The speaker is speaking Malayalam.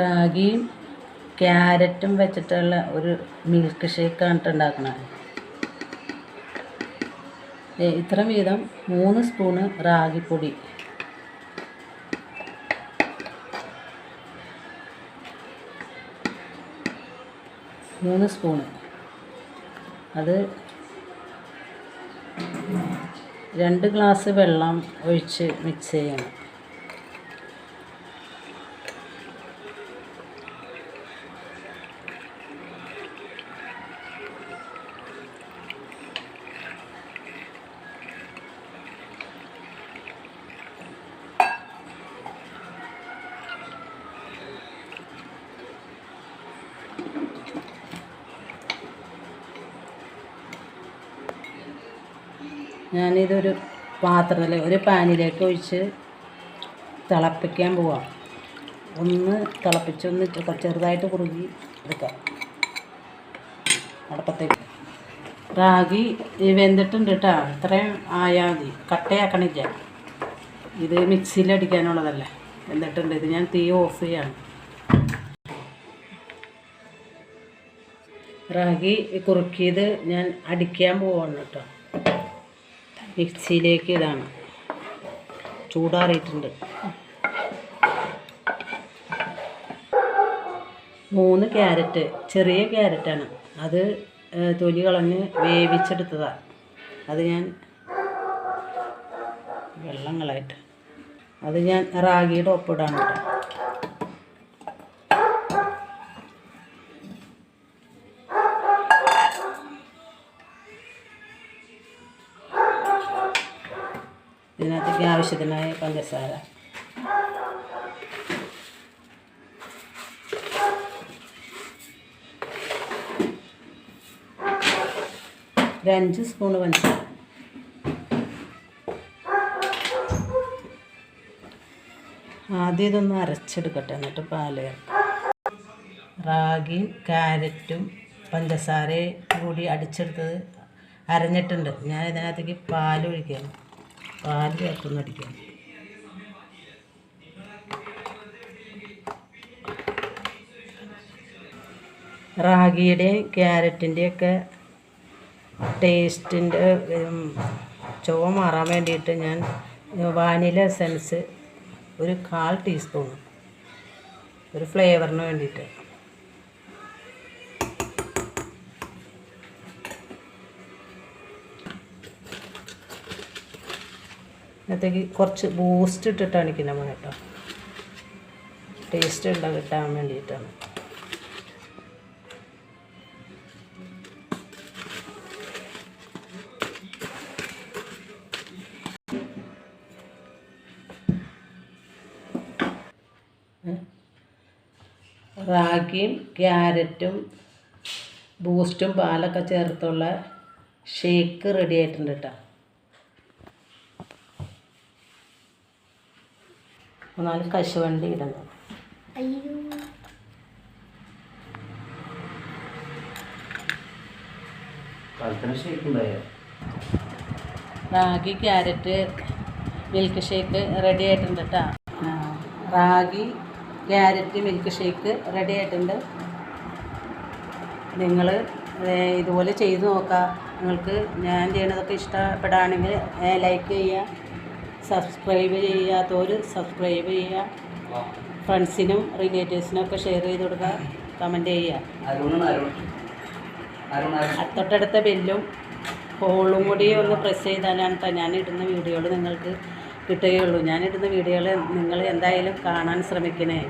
റാഗിയും ക്യാരറ്റും വെച്ചിട്ടുള്ള ഒരു മിൽക്ക് ഷേക്കാണ് ഉണ്ടാക്കുന്നത് ഇത്ര വീതം മൂന്ന് സ്പൂണ് റാഗിപ്പൊടി. മൂന്ന് സ്പൂണ് അത് രണ്ട് ഗ്ലാസ് വെള്ളം ഒഴിച്ച് മിക്സ് ചെയ്യണം. ഞാനിതൊരു പാത്രത്തിൽ ഒരു പാനിലേക്ക് ഒഴിച്ച് തിളപ്പിക്കാൻ പോവാം. ഒന്ന് തിളപ്പിച്ചൊന്ന് ചെറുതായിട്ട് കുറുകി എടുക്കാം. അടുപ്പത്തേക്ക്. റാഗി വെന്തിട്ടുണ്ട് കേട്ടോ. ഇത്രയും ആയാൽ മതി. കട്ടയാക്കണില്ല. ഇത് മിക്സിയിൽ അടിക്കാനുള്ളതല്ലേ വെന്തിട്ടുണ്ട്. ഇത് ഞാൻ തീ ഓഫ് ചെയ്യാണ്. റാഗി കുറുക്കിയത് ഞാൻ അടിക്കാൻ പോവാണ് കേട്ടോ. മിക്സിയിലേക്ക് ഇതാണ് ചൂടാറിയിട്ടുണ്ട്. മൂന്ന് ക്യാരറ്റ് ചെറിയ ക്യാരറ്റാണ്. അത് തൊലി കളഞ്ഞ് വേവിച്ചെടുത്തതാണ് അത് ഞാൻ വെള്ളങ്ങളായിട്ട്. അത് ഞാൻ റാഗിയുടെ ഒപ്പിടാണ് കേട്ടോ ഇതിനകത്തേക്ക് ആവശ്യത്തിനായ പഞ്ചസാര. ഒരു അഞ്ച് സ്പൂണ് പഞ്ചസാര. ആദ്യം ഇതൊന്ന് അരച്ചെടുക്കട്ടെ എന്നിട്ട് പാൽ റാഗി ക്യാരറ്റും പഞ്ചസാരയും കൂടി അടിച്ചെടുത്തത് അരഞ്ഞിട്ടുണ്ട്. ഞാൻ ഇതിനകത്തേക്ക് പാൽ ചേർത്തൊന്ന് അടിക്കാം റാഗിയുടെയും ക്യാരറ്റിന്റെയൊക്കെ ടേസ്റ്റിന്റെ ചുവ മാറാൻ വേണ്ടിയിട്ട് ഞാൻ വാനില എസൻസ് ഒരു കാൽ ടീസ്പൂൺ. ഒരു ഫ്ലേവറിന് വേണ്ടിയിട്ട്. അതിനകത്തേക്ക് കുറച്ച് ബൂസ്റ്റ് ഇട്ടിട്ടാണ് നമ്മൾ കേട്ടോ. ടേസ്റ്റ് ഉണ്ടാവും കിട്ടാൻ വേണ്ടിയിട്ടാണ്. റാഗിയും ക്യാരറ്റും ബൂസ്റ്റും പാലൊക്കെ ചേർത്തുള്ള ഷേക്ക് റെഡി ആയിട്ടുണ്ട് കേട്ടോ. നാല് കശുവണ്ടി ഷേക്കുണ്ടായോ ragi carrot milk shake ready ആയിട്ടുണ്ട് കേട്ടോ ragi carrot milk shake ready ആയിട്ടുണ്ട്. നിങ്ങൾ ഇതുപോലെ ചെയ്ത് നോക്കുക നിങ്ങൾക്ക് ഞാൻ ചെയ്യണതൊക്കെ ഇഷ്ടപ്പെടുകയാണെങ്കിൽ ലൈക്ക് ചെയ്യുക സബ്സ്ക്രൈബ് ചെയ്യാത്തവർ സബ്സ്ക്രൈബ് ചെയ്യുക. ഫ്രണ്ട്സിനും റിലേറ്റീവ്സിനും ഒക്കെ ഷെയർ ചെയ്ത് കൊടുക്കുക. കമന്റ് ചെയ്യുക. തൊട്ടടുത്ത ബെല്ലും ഹോളും കൂടി ഒന്ന് പ്രസ് ചെയ്താലാണ് ഞാൻ ഇടുന്ന വീഡിയോകൾ നിങ്ങൾക്ക് കിട്ടുകയുള്ളൂ. ഞാനിടുന്ന വീഡിയോകൾ നിങ്ങൾ എന്തായാലും കാണാൻ ശ്രമിക്കണേ.